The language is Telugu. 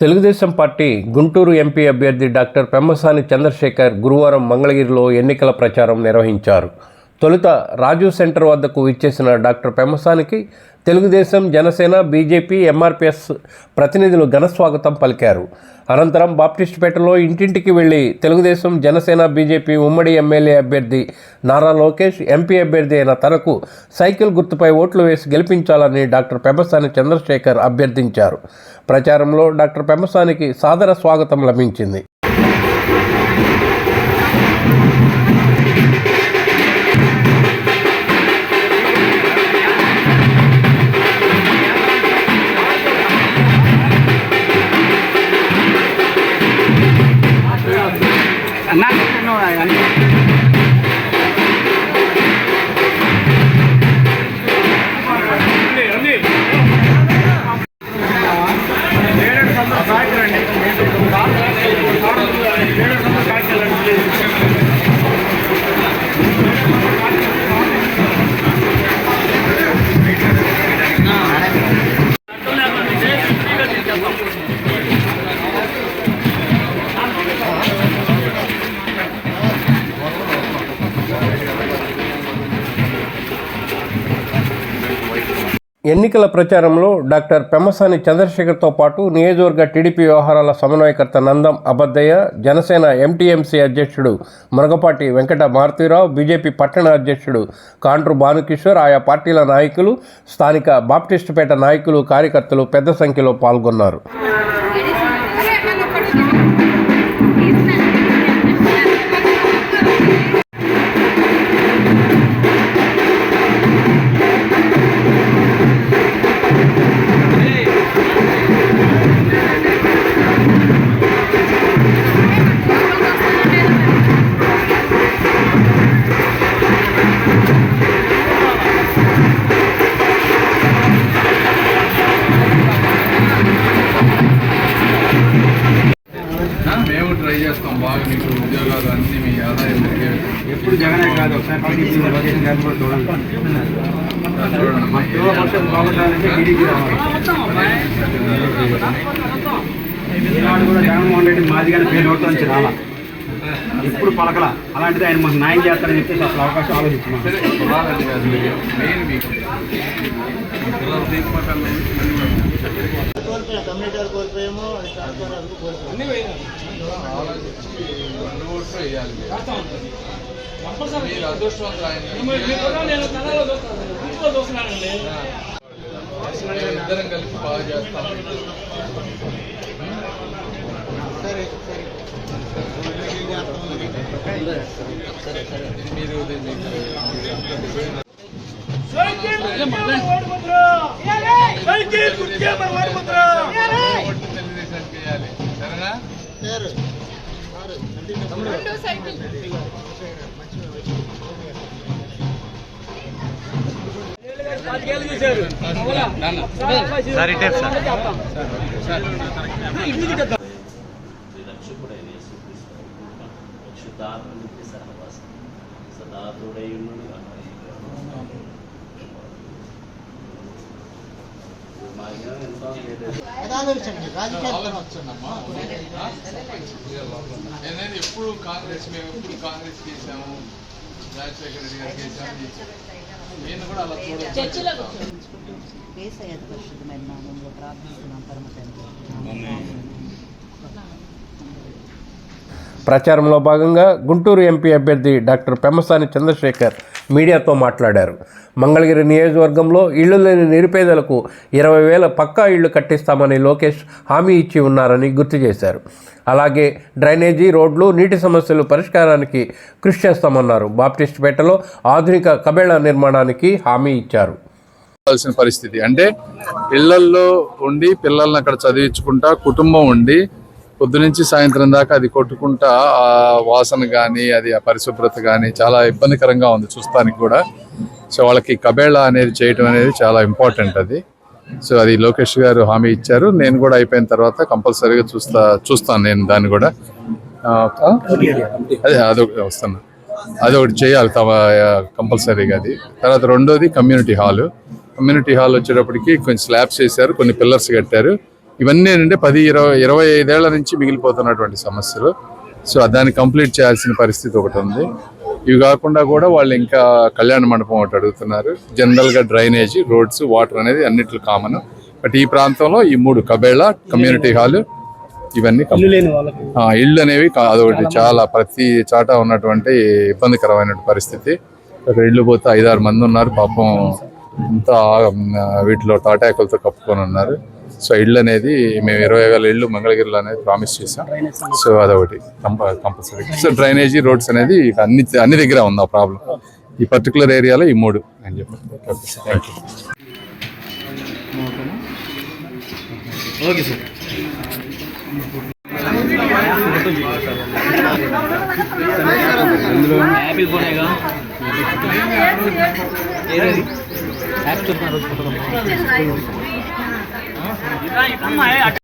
తెలుగుదేశం పార్టీ గుంటూరు ఎంపీ అభ్యర్థి డాక్టర్ పెమ్మసాని చంద్రశేఖర్ గురువారం మంగళగిరిలో ఎన్నికల ప్రచారం నిర్వహించారు. తొలుత రాజు సెంటర్ వద్దకు విచ్చేసిన డాక్టర్ పెమ్మసానికి తెలుగుదేశం జనసేన బీజేపీ ఎంఆర్పిఎస్ ప్రతినిధులు ఘనస్వాగతం పలికారు. అనంతరం బాప్టిస్టుపేటలో ఇంటింటికి వెళ్ళి తెలుగుదేశం జనసేన బీజేపీ ఉమ్మడి ఎమ్మెల్యే అభ్యర్థి నారా లోకేష్ ఎంపీ అభ్యర్థి అయిన తనకు సైకిల్ గుర్తుపై ఓట్లు వేసి గెలిపించాలని డాక్టర్ పెమ్మసాని చంద్రశేఖర్ అభ్యర్థించారు. ప్రచారంలో డాక్టర్ పెమ్మసానికి సాదర స్వాగతం లభించింది. ఎన్నికల ప్రచారంలో డాక్టర్ పెమ్మసాని చంద్రశేఖర్తో పాటు నియోజకవర్గ టీడీపీ వ్యవహారాల సమన్వయకర్త నందం అబద్దయ్య జనసేన ఎంటీఎంసీ అధ్యక్షుడు మునగపాటి వెంకట మారుతీరావు బీజేపీ పట్టణ అధ్యక్షుడు కాండ్రు భానుకిషోర్ ఆయా పార్టీల నాయకులు స్థానిక బాప్టిస్టుపేట నాయకులు కార్యకర్తలు పెద్ద సంఖ్యలో పాల్గొన్నారు. మేము ట్రై చేస్తాం బాగా మీకు ఉద్యోగాలు అన్ని మీ ఆదాయం ఎప్పుడు జగనే కాదు ఒకసారి టీడీపీ లొకేషన్ గారిని కూడా చూడండి. బాగుండాలంటే టీడీపీ రావాలి. ఈనాడు కూడా జగన్మోహన్ రెడ్డి మాదిగానే పేరు నుంచి రాలా. ఎప్పుడు పలకల అలాంటిది ఆయన మాకు న్యాయం చేస్తారని చెప్పేసి అసలు అవకాశం ఆలోచిస్తున్నాను సరే కమ్యూనిటీ కోల్పోయాము మీరు. అదృష్టవంతులు ఇద్దరం కలిసి బాగా చేస్తాం సరే సరే ఇది మీరు ఇది మీకు మీరు ఎంత డిజైన్ ఓట్లు తెలుగుదేశానికి వేయాలి సరేనా సరే సరే రక్షకుడైన యేసుక్రీస్తు పరిశుద్ధాత్మ యథాదర్శండి రాజకీయాలు ఆలోచించండమ్మా నేనైతే ఎప్పుడు కాంగ్రెస్ మేము ఎప్పుడు కాంగ్రెస్ చేసాము రాజశేఖర రెడ్డి గారికి చేసాము నేను కూడా అలా చూడాలి వేసయ్యత పరిశుద్ధమైన నామంలో ప్రార్థిస్తున్నాం పరమ తండ్రి ప్రచారంలో భాగంగా గుంటూరు ఎంపీ అభ్యర్థి డాక్టర్ పెమ్మసాని చంద్రశేఖర్ మీడియాతో మాట్లాడారు. మంగళగిరి నియోజకవర్గంలో ఇళ్ళు లేని నిరుపేదలకు ఇరవై వేల పక్కా ఇళ్ళు కట్టిస్తామని లోకేష్ హామీ ఇచ్చి ఉన్నారని గుర్తు చేశారు. అలాగే డ్రైనేజీ రోడ్లు నీటి సమస్యలు పరిష్కారానికి కృషి చేస్తామన్నారు. బాప్టిస్ట్పేటలో ఆధునిక కబేళా నిర్మాణానికి హామీ ఇచ్చారు. కావాల్సిన పరిస్థితి అంటే ఇళ్ళల్లో ఉండి పిల్లల్ని అక్కడ చదివించుకుంటా కుటుంబం ఉండి పొద్దునుంచి సాయంత్రం దాకా అది కొట్టుకుంటా ఆ వాసన కానీ అది ఆ పరిశుభ్రత కానీ చాలా ఇబ్బందికరంగా ఉంది చూస్తానికి కూడా. సో వాళ్ళకి కబేళ అనేది చేయటం అనేది చాలా ఇంపార్టెంట్ అది. సో అది లోకేష్ గారు హామీ ఇచ్చారు. నేను కూడా అయిపోయిన తర్వాత కంపల్సరీగా చూస్తా చూస్తాను నేను దాన్ని కూడా. అదే అదొకటి వస్తాను అదొకటి చేయాలి తమ కంపల్సరీగా అది. తర్వాత రెండోది కమ్యూనిటీ హాల్. కమ్యూనిటీ హాల్ వచ్చేటప్పటికి కొంచెం స్లాబ్స్ వేశారు కొన్ని పిల్లర్స్ కట్టారు. ఇవన్నీ ఏంటంటే పది ఇరవై ఇరవై ఐదేళ్ళ నుంచి మిగిలిపోతున్నటువంటి సమస్యలు. సో దాన్ని కంప్లీట్ చేయాల్సిన పరిస్థితి ఒకటి ఉంది. ఇవి కాకుండా కూడా వాళ్ళు ఇంకా కళ్యాణ మండపం ఒకటి అడుగుతున్నారు. జనరల్గా డ్రైనేజీ రోడ్స్ వాటర్ అనేది అన్నిట్లో కామన్. బట్ ఈ ప్రాంతంలో ఈ మూడు కబేళ కమ్యూనిటీ హాల్ ఇవన్నీ ఇళ్ళు అనేవి అదొకటి చాలా ప్రతి చాట ఉన్నటువంటి ఇబ్బందికరమైన పరిస్థితి. ఇళ్ళు పోతే ఐదారు మంది ఉన్నారు. పాపం అంతా వీటిలో తాటాకులతో కప్పుకొని ఉన్నారు. సో ఇళ్ళు అనేది మేము ఇరవై వేల ఇళ్ళు మంగళగిరిలో అనేది ప్రామిస్ చేసాం సో అదొకటి కంపల్సరీ సో డ్రైనేజీ రోడ్స్ అనేది అన్ని అన్ని దగ్గర ఉంది ఆ ప్రాబ్లం ఈ పర్టికులర్ ఏరియాలో ఈ మూడు అని చెప్పి thank you okay sir apple ఫోనేగా app చూస్తున్నారు 你看你干嘛呀